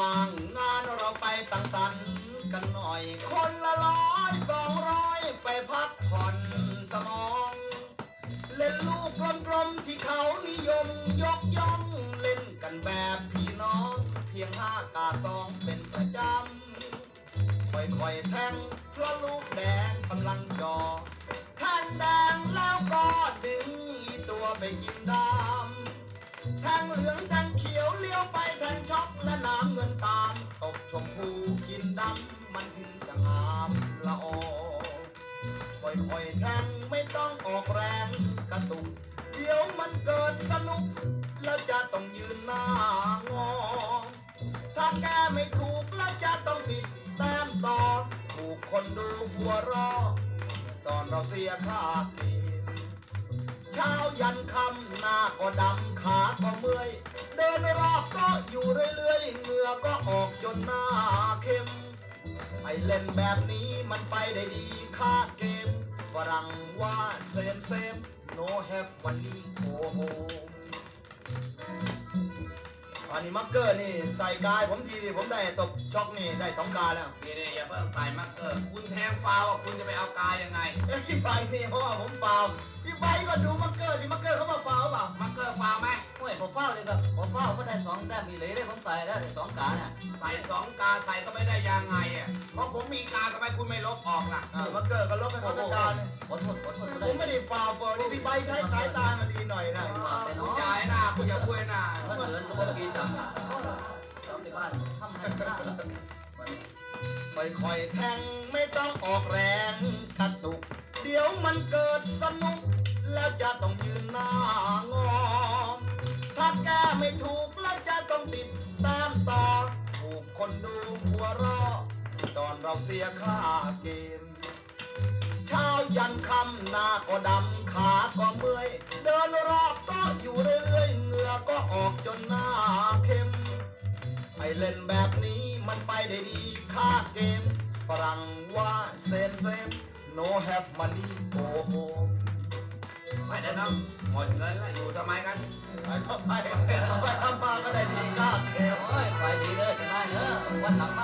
ว่างงานเราไปสังสรรค์กันหน่อย คนละร้อยสองร้อยไปพักผ่อนสมอง เล่นลูกกลมๆที่เขานิยมยกย่องเล่นกันแบบพี่น้อง เพียงห้ากาซองเป็นประจำค่อยๆแทงเพราะลูกแดงกำลังจอแทงแดงแล้วก็ดึงตัวไปกินดำแทงเหลืองแทงเขียวเลี้ยวไปแทงช็อกแล ค่อยๆแทงไม่ต้องออกแรงกระตุก เดี๋ยวมันเกิดสนุก แล้วจะต้องยืนหน้างอ ถ้าแกไม่ถูกแล้วจะต้องติดแต้มต่อถูกคนดูหัวรอ ตอนเราเสียค่าเกมเช้ายันคำหน้าก็ดำขาก็เมื่อย เดินรอบก็อยู่เรื่อยๆเหงื่อก็ออกจนหน้าเข้มไอเล่นแบบนี้มันไปได้ดีค่าเกม ฝรั่งว่าเซมเซม no have money go home อันนี้มักเกอร์นี่ใส่กายผมทีผมได้ตบช็อกนี่ได้สองกาแล้ว นี่นี่อย่าเพิ่งใส่มาร์กเกอร์คุณแทงฟาวล์อะคุณจะไปเอากายยังไง เอ้ยพี่ใบนี่เพราะว่าผมฟาวล์พี่ใบก็ดูมักเกอร์ดิมักเกอร์เขามาฟาวล์เปล่าาก็ได้สองแต้มมีเลยได้ผมใส่ได้สองกาเนี่ยใส่สองกาใส่ก็ไม่ได้ยังไงอะเพราะผมมีกาทำไมคุณไม่ลบออกล่ะอ่ามักเกอร์ก็ลบให้เขาสักการเนี่ยขอโทษขอโทษผมไม่ได้ฟาวล์เปล่านี่พี่ใบใช้สายตามันดีหน่อยนะแต่คุน้อณงยายหน้าคุณอย่าคุยหน้ามันเดินตัวกินจังเราในบ้านทำให้หน้าค่อยๆแทงไม่ต้องออกแรงกระตุก เดี๋ยวมันเกิดสนุก ต้องติดตามต่อถูกคนดูหัวเรอตอนเราเสียค่าเกมเช้ายันค่ำหน้าก็ดำขาก็เมื่อย เดินรอบโต๊ะอยู่เรื่อยๆเหงื่อก็ออกจนหน้าเข้มไอเล่นแบบนี้มันไปได้ดีค่าเกมฝรั่งว่าเซมเซม no have money go home ไม่ได้น้องหมดเงินแล้วอยู่ทำไมกันไปเข้าไปไปทำมาก็ได้ดีค่าเกมโอ้ยไปดีเลยจะได้เนอะวันหลังม Bye.